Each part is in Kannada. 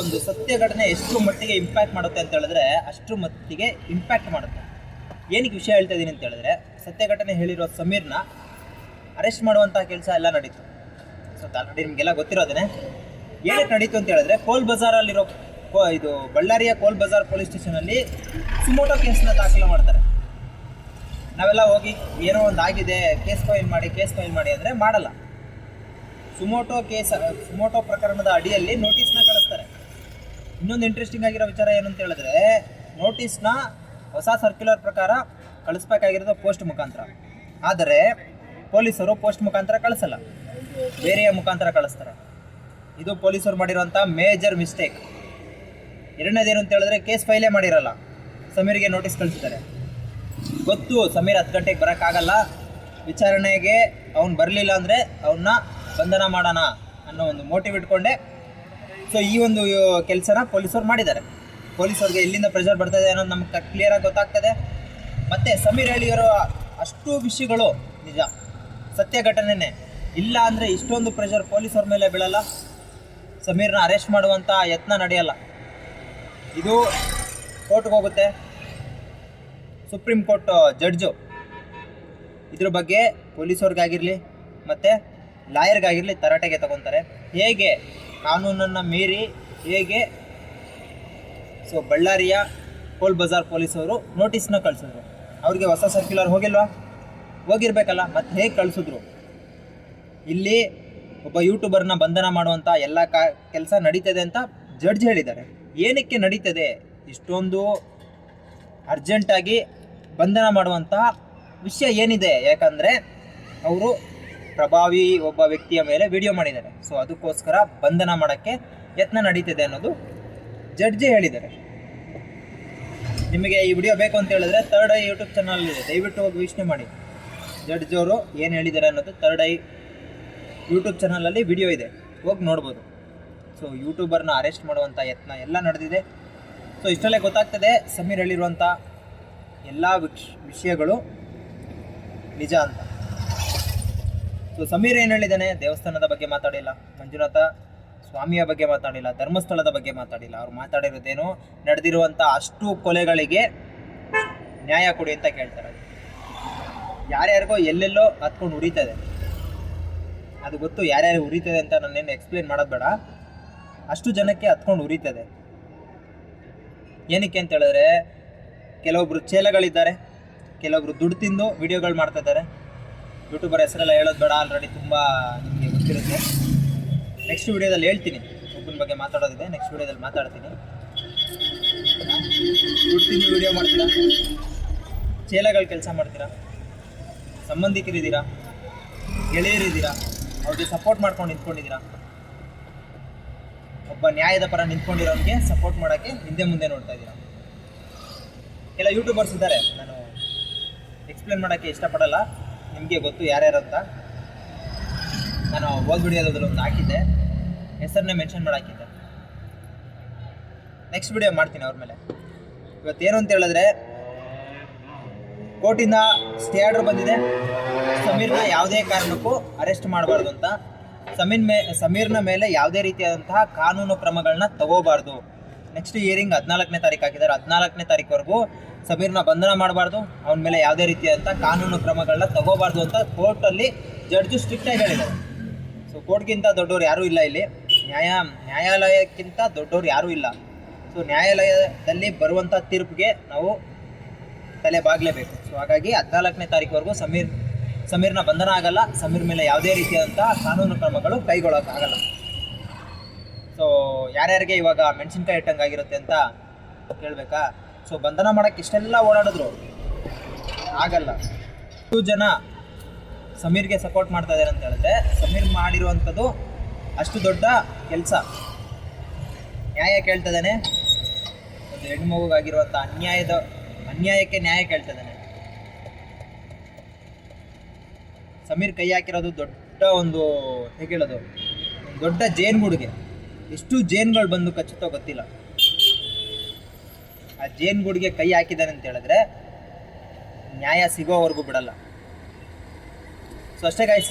ಒಂದು ಸತ್ಯ ಘಟನೆ ಎಷ್ಟು ಮಟ್ಟಿಗೆ ಇಂಪ್ಯಾಕ್ಟ್ ಮಾಡುತ್ತೆ ಅಂತ ಹೇಳಿದ್ರೆ ಅಷ್ಟು ಮಟ್ಟಿಗೆ ಇಂಪ್ಯಾಕ್ಟ್ ಮಾಡುತ್ತೆ. ಏನಕ್ಕೆ ವಿಷಯ ಹೇಳ್ತಾ ಇದ್ದೀನಿ ಅಂತ ಹೇಳಿದ್ರೆ ಸತ್ಯ ಘಟನೆ ಹೇಳಿರೋ ಸಮೀರ್ನ ಅರೆಸ್ಟ್ ಮಾಡುವಂಥ ಕೆಲಸ ಎಲ್ಲ ನಡೀತು. ಸೊ ಆಲ್ರೆಡಿ ನಿಮಗೆಲ್ಲ ಗೊತ್ತಿರೋದೇ ಏನಕ್ಕೆ ನಡೀತು ಅಂತ ಹೇಳಿದ್ರೆ, ಕೋಲ್ ಬಜಾರಲ್ಲಿರೋ ಕೋ ಇದು ಬಳ್ಳಾರಿಯ ಕೋಲ್ ಬಜಾರ್ ಪೊಲೀಸ್ ಸ್ಟೇಷನಲ್ಲಿ ಸುಮೋಟೋ ಕೇಸ್ನ ದಾಖಲೆ ಮಾಡ್ತಾರೆ. ನಾವೆಲ್ಲ ಹೋಗಿ ಏನೋ ಒಂದು ಆಗಿದೆ, ಕೇಸ್ ಫೈಲ್ ಮಾಡಿ, ಕೇಸ್ ಫೈಲ್ ಮಾಡಿ ಅಂದರೆ ಮಾಡಲ್ಲ. ಸುಮೋಟೋ ಕೇಸ್, ಸುಮೋಟೋ ಪ್ರಕರಣದ ಅಡಿಯಲ್ಲಿ ನೋಟಿಸ್ನ ಕಳಿಸ್ತಾರೆ. ಇನ್ನೊಂದು ಇಂಟ್ರೆಸ್ಟಿಂಗ್ ಆಗಿರೋ ವಿಚಾರ ಏನು ಅಂತ ಹೇಳಿದ್ರೆ ನೋಟಿಸ್ನ ಹೊಸ ಸರ್ಕ್ಯುಲರ್ ಪ್ರಕಾರ ಕಳಿಸ್ಬೇಕಾಗಿರೋದು ಪೋಸ್ಟ್ ಮುಖಾಂತರ. ಆದರೆ, ಪೊಲೀಸರು ಪೋಸ್ಟ್ ಮುಖಾಂತರ ಕಳಿಸಲ್ಲ. ಬೇರೆಯ ಮುಖಾಂತರ ಕಳಿಸ್ತಾರೆ. ಇದು ಪೊಲೀಸರು ಮಾಡಿರುವಂಥ ಮೇಜರ್ ಮಿಸ್ಟೇಕ್ ಎರಡನೇದೇನು ಅಂತ ಹೇಳಿದ್ರೆ ಕೇಸ್ ಫೈಲೇ ಮಾಡಿರಲ್ಲ. ಸಮೀರ್ಗೆ ನೋಟಿಸ್ ಕಳಿಸ್ತಾರೆ. ಗೊತ್ತು, ಸಮೀರ್ ಹತ್ತು ಗಂಟೆಗೆ ಬರೋಕ್ಕಾಗಲ್ಲ. ವಿಚಾರಣೆಗೆ ಅವ್ನು ಬರಲಿಲ್ಲ ಅಂದರೆ ಅವನ್ನ ಬಂಧನ ಮಾಡೋಣ ಅನ್ನೋ ಒಂದು ಮೋಟಿವ್ ಇಟ್ಕೊಂಡೆ ಸೊ ಈ ಒಂದು ಕೆಲಸನ ಪೊಲೀಸರು ಮಾಡಿದ್ದಾರೆ. ಪೊಲೀಸರಿಗೆ ಎಲ್ಲಿಂದ ಪ್ರೆಷರ್ ಬರ್ತದೆ ಅನ್ನೋದು ನಮ್ಗೆ ಕ್ಲಿಯರಾಗಿ ಗೊತ್ತಾಗ್ತದೆ. ಮತ್ತು ಸಮೀರ್ ಹೇಳಿರೋ ಅಷ್ಟು ವಿಷಯಗಳು, ನಿಜ, ಸತ್ಯ ಘಟನೆನೇ ಇಲ್ಲ ಅಂದರೆ ಇಷ್ಟೊಂದು ಪ್ರೆಷರ್ ಪೊಲೀಸರ ಮೇಲೆ ಬೀಳಲ್ಲ. ಸಮೀರ್ನ ಅರೆಸ್ಟ್ ಮಾಡುವಂಥ ಯತ್ನ ನಡೆಯಲ್ಲ. ಇದು ಕೋರ್ಟ್ಗೆ ಹೋಗುತ್ತೆ. ಸುಪ್ರೀಂ ಕೋರ್ಟ್ ಜಡ್ಜು ಇದ್ರ ಬಗ್ಗೆ ಪೊಲೀಸವ್ರಿಗಾಗಿರಲಿ, ಮತ್ತು ಲಾಯರ್ಗಾಗಿರಲಿ ತರಾಟೆಗೆ ತಗೊತಾರೆ. ಹೇಗೆ ಕಾನೂನನ್ನು ಮೀರಿ ಹೇಗೆ? ಸೊ ಬಳ್ಳಾರಿಯ ಕೋಲ್ ಬಜಾರ್ ಪೊಲೀಸವರು ನೋಟಿಸ್ನ ಕಳಿಸಿದ್ರು. ಅವ್ರಿಗೆ ಹೊಸ ಸರ್ಕ್ಯುಲರ್ ಹೋಗಿಲ್ವಾ? ಹೋಗಿರ್ಬೇಕಲ್ಲ, ಮತ್ತೆ ಹೇಗೆ ಕಳಿಸಿದ್ರು? ಇಲ್ಲಿ ಒಬ್ಬ ಯೂಟ್ಯೂಬರ್ನ ಬಂಧನ ಮಾಡುವಂಥ ಎಲ್ಲ ಕಾ, ಕೆಲಸ ನಡೀತದೆ ಅಂತ ಜಡ್ಜ್ ಹೇಳಿದ್ದಾರೆ. ಏನಕ್ಕೆ ನಡೀತದೆ? ಇಷ್ಟೊಂದು ಅರ್ಜೆಂಟಾಗಿ ಬಂಧನ ಮಾಡುವಂಥ ವಿಷಯ ಏನಿದೆ? ಯಾಕಂದರೆ, ಅವರು ಪ್ರಭಾವಿ ಒಬ್ಬ ವ್ಯಕ್ತಿಯ ಮೇಲೆ ವಿಡಿಯೋ ಮಾಡಿದ್ದಾರೆ. ಸೊ ಅದಕ್ಕೋಸ್ಕರ ಬಂಧನ ಮಾಡೋಕ್ಕೆ ಯತ್ನ ನಡೀತಿದೆ ಅನ್ನೋದು ಜಡ್ಜಿ ಹೇಳಿದ್ದಾರೆ. ನಿಮಗೆ ಈ ವಿಡಿಯೋ ಬೇಕು ಅಂತ ಹೇಳಿದ್ರೆ ತರ್ಡ್ ಐ ಯೂಟ್ಯೂಬ್ ಚಾನಲ್ ಇದೆ. ದಯವಿಟ್ಟು ಹೋಗಿ ವೀಕ್ಷಣೆ ಮಾಡಿ. ಜಡ್ಜ್ ಅವರು ಏನು ಹೇಳಿದ್ದಾರೆ ಅನ್ನೋದು ತರ್ಡ್ ಐ ಯೂಟ್ಯೂಬ್ ಚಾನಲಲ್ಲಿ ವಿಡಿಯೋ ಇದೆ. ಹೋಗಿ ನೋಡ್ಬೋದು. ಸೊ ಯೂಟ್ಯೂಬರ್ನ ಅರೆಸ್ಟ್ ಮಾಡುವಂಥ ಯತ್ನ ಎಲ್ಲ ನಡೆದಿದೆ. ಸೊ ಇಷ್ಟರಲ್ಲೇ ಗೊತ್ತಾಗ್ತದೆ, ಸಮೀರ್ ಹೇಳಿರುವಂಥ ಎಲ್ಲ ವಿಷಯಗಳು ನಿಜ ಅಂತ. ಸೊ ಸಮೀರ್ ಏನು ಹೇಳಿದ್ದಾನೆ? ದೇವಸ್ಥಾನದ ಬಗ್ಗೆ ಮಾತಾಡಿಲ್ಲ. ಮಂಜುನಾಥ ಸ್ವಾಮಿಯ ಬಗ್ಗೆ ಮಾತಾಡಿಲ್ಲ, ಧರ್ಮಸ್ಥಳದ ಬಗ್ಗೆ ಮಾತಾಡಿಲ್ಲ. ಅವ್ರು ಮಾತಾಡಿರೋದೇನು? ನಡೆದಿರುವಂಥ ಅಷ್ಟು ಕೊಲೆಗಳಿಗೆ ನ್ಯಾಯ ಕೊಡಿ ಅಂತ ಕೇಳ್ತಾರೆ ಯಾರ್ಯಾರಿಗೋ ಎಲ್ಲೆಲ್ಲೋ ಹತ್ಕೊಂಡು ಉರಿತದೆ ಅದು ಗೊತ್ತು ಯಾರ್ಯಾರು ಉರಿತದೆ ಅಂತ ನಾನೇನು ಎಕ್ಸ್ಪ್ಲೇನ್ ಮಾಡೋದು ಬೇಡ. ಅಷ್ಟು ಜನಕ್ಕೆ ಹತ್ಕೊಂಡು ಉರಿತದೆ ಏನಕ್ಕೆ ಅಂತ ಹೇಳಿದ್ರೆ, ಕೆಲವೊಬ್ರು ಚೇಲಗಳಿದ್ದಾರೆ ಕೆಲವೊಬ್ರು ದುಡ್ಡು ತಿಂದು ವಿಡಿಯೋಗಳು ಮಾಡ್ತಾ ಇದ್ದಾರೆ. ಯೂಟ್ಯೂಬರ್ ಹೆಸರೆಲ್ಲ ಹೇಳೋದು ಬೇಡ ಆಲ್ರೆಡಿ ತುಂಬ ನಿಮಗೆ ಗೊತ್ತಿರುತ್ತೆ. ನೆಕ್ಸ್ಟ್ ವಿಡಿಯೋದಲ್ಲಿ ಹೇಳ್ತೀನಿ. ಒಬ್ಬನ ಬಗ್ಗೆ ಮಾತಾಡೋದಿದೆ ನೆಕ್ಸ್ಟ್ ವಿಡಿಯೋದಲ್ಲಿ ಮಾತಾಡ್ತೀನಿ. ದುಡ್ಡು ತಿಂದು ವಿಡಿಯೋ ಮಾಡ್ತೀರಾ? ಚೇಲಗಳ ಕೆಲಸ ಮಾಡ್ತೀರಾ? ಸಂಬಂಧಿಕರಿದ್ದೀರಾ? ಗೆಳೆಯರಿದ್ದೀರಾ? ಅವ್ರಿಗೆ ಸಪೋರ್ಟ್ ಮಾಡ್ಕೊಂಡು ನಿಂತ್ಕೊಂಡಿದ್ದೀರಾ? ಒಬ್ಬ ನ್ಯಾಯದ ಪರ ನಿಂತ್ಕೊಂಡಿರೋನಿಗೆ ಸಪೋರ್ಟ್ ಮಾಡೋಕ್ಕೆ ಹಿಂದೆ ಮುಂದೆ ನೋಡ್ತಾ ಇದ್ದೀರಾ? ಕೆಲ ಯೂಟ್ಯೂಬರ್ಸ್ ಇದ್ದಾರೆ, ನಾನು ಎಕ್ಸ್ಪ್ಲೇನ್ ಮಾಡೋಕ್ಕೆ ಇಷ್ಟಪಡಲ್ಲ. ನಿಮಗೆ ಗೊತ್ತು ಯಾರ್ಯಾರು ಅಂತ ನಾನು ಹೋದ್ ವಿಡಿಯೋದಲ್ಲಿ ಒಂದು ಹಾಕಿದ್ದೆ. ಹೆಸರನ್ನೇ ಮೆನ್ಷನ್ ಮಾಡಿ ಹಾಕಿದ್ದೆ. ನೆಕ್ಸ್ಟ್ ವಿಡಿಯೋ ಮಾಡ್ತೀನಿ ಅವ್ರ ಮೇಲೆ. ಇವತ್ತೇನು ಅಂತ ಹೇಳಿದ್ರೆ, ಕೋರ್ಟಿಂದ ಸ್ಟೇ ಆರ್ಡರ್ ಬಂದಿದೆ. ಸಮೀರ್ನ ಯಾವುದೇ ಕಾರಣಕ್ಕೂ ಅರೆಸ್ಟ್ ಮಾಡಬಾರ್ದು ಅಂತ. ಸಮೀರ್ ಮೇ, ಸಮೀರ್ನ ಮೇಲೆ ಯಾವುದೇ ರೀತಿಯಾದಂತಹ ಕಾನೂನು ಕ್ರಮಗಳನ್ನ ತಗೋಬಾರ್ದು. ನೆಕ್ಸ್ಟ್ ಇಯರಿಂಗ್ ಹದಿನಾಲ್ಕನೇ ತಾರೀಕು ಹಾಕಿದ್ದಾರೆ. ಹದಿನಾಲ್ಕನೇ ತಾರೀಕುವರೆಗೂ ಸಮೀರ್ನ ಬಂಧನ ಮಾಡಬಾರ್ದು, ಅವನ ಮೇಲೆ ಯಾವುದೇ ರೀತಿಯಾದಂಥ ಕಾನೂನು ಕ್ರಮಗಳನ್ನ ತಗೋಬಾರ್ದು ಅಂತ ಕೋರ್ಟಲ್ಲಿ ಜಡ್ಜು ಸ್ಟ್ರಿಕ್ಟಾಗಿ ಹೇಳಿದ್ದಾರೆ. ಸೊ ಕೋರ್ಟ್ಗಿಂತ ದೊಡ್ಡವ್ರು ಯಾರೂ ಇಲ್ಲ ಇಲ್ಲಿ. ನ್ಯಾಯ, ನ್ಯಾಯಾಲಯಕ್ಕಿಂತ ದೊಡ್ಡವ್ರು ಯಾರೂ ಇಲ್ಲ. ಸೊ ನ್ಯಾಯಾಲಯದಲ್ಲಿ ಬರುವಂಥ ತೀರ್ಪಿಗೆ ನಾವು ತಲೆ ಬಾಗಲೇಬೇಕು. ಸೊ ಹಾಗಾಗಿ ಹದಿನಾಲ್ಕನೇ ತಾರೀಕುವರೆಗೂ ಸಮೀರ್, ಸಮೀರ್ನ ಬಂಧನ ಆಗಲ್ಲ. ಸಮೀರ್ ಮೇಲೆ ಯಾವುದೇ ರೀತಿಯಾದಂಥ ಕಾನೂನು ಕ್ರಮಗಳು ಕೈಗೊಳ್ಳೋಕ್ಕಾಗಲ್ಲ. ಸೊ ಯಾರ್ಯಾರಿಗೆ ಇವಾಗ ಮೆಣಸಿನ್ಕಾಯಿ ಇಟ್ಟಂಗೆ ಆಗಿರುತ್ತೆ ಅಂತ ಕೇಳಬೇಕಾ? ಸೊ ಬಂಧನ ಮಾಡೋಕ್ಕೆ ಇಷ್ಟೆಲ್ಲ ಓಡಾಡಿದ್ರು ಆಗಲ್ಲ. ಇಷ್ಟು ಜನ ಸಮೀರ್ಗೆ ಸಪೋರ್ಟ್ ಮಾಡ್ತಾ ಇದ್ದಾರೆ ಅಂತ ಹೇಳಿದ್ರೆ, ಸಮೀರ್ ಮಾಡಿರುವಂಥದ್ದು ಅಷ್ಟು ದೊಡ್ಡ ಕೆಲಸ. ನ್ಯಾಯ ಕೇಳ್ತದೇನೆ ಒಂದು ಹೆಣ್ಮಗುಗಾಗಿರುವಂಥ ಅನ್ಯಾಯದ, ಅನ್ಯಾಯಕ್ಕೆ ನ್ಯಾಯ ಕೇಳ್ತದೇನೆ ಸಮೀರ್ ಕೈ ಹಾಕಿರೋದು ದೊಡ್ಡ ಒಂದು, ಹೇಗೆ ಹೇಳೋದು? ದೊಡ್ಡ ದೊಡ್ಡ ಜೇನುಗೂಡಿಗೆ. ಎಷ್ಟು ಜೇನುಗಳು ಬಂದು ಕಚ್ಚುತ್ತೋ ಗೊತ್ತಿಲ್ಲ. ಆ ಜೇನುಗೂಡಿಗೆ ಕೈ ಹಾಕಿದ್ದಾನೆ ಅಂತ ಹೇಳಿದ್ರೆ ನ್ಯಾಯ ಸಿಗೋವರೆಗೂ ಬಿಡಲ್ಲ. ಸೊ ಅಷ್ಟೇ ಗಾಯ್ಸ್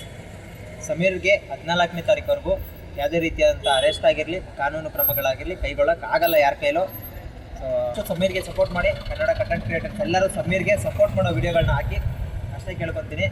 ಸಮೀರ್ಗೆ ಹದಿನಾಲ್ಕನೇ ತಾರೀಕುವರೆಗೂ ಯಾವುದೇ ರೀತಿಯಾದಂಥ ಅರೆಸ್ಟ್ ಆಗಿರಲಿ, ಕಾನೂನು ಕ್ರಮಗಳಾಗಿರಲಿ ಕೈಗೊಳ್ಳಕ್ಕೆ ಆಗಲ್ಲ ಯಾರ ಕೈಲೋ. ಸೊ ಸಮೀರ್ಗೆ ಸಪೋರ್ಟ್ ಮಾಡಿ, ಕನ್ನಡ ಕಂಟೆಂಟ್ ಕ್ರಿಯೇಟರ್ಸ್ ಎಲ್ಲರೂ ಸಮೀರ್ಗೆ ಸಪೋರ್ಟ್ ಮಾಡೋ ವಿಡಿಯೋಗಳನ್ನ ಹಾಕಿ, ಅಷ್ಟೇ ಕೇಳ್ಕೊತೀನಿ.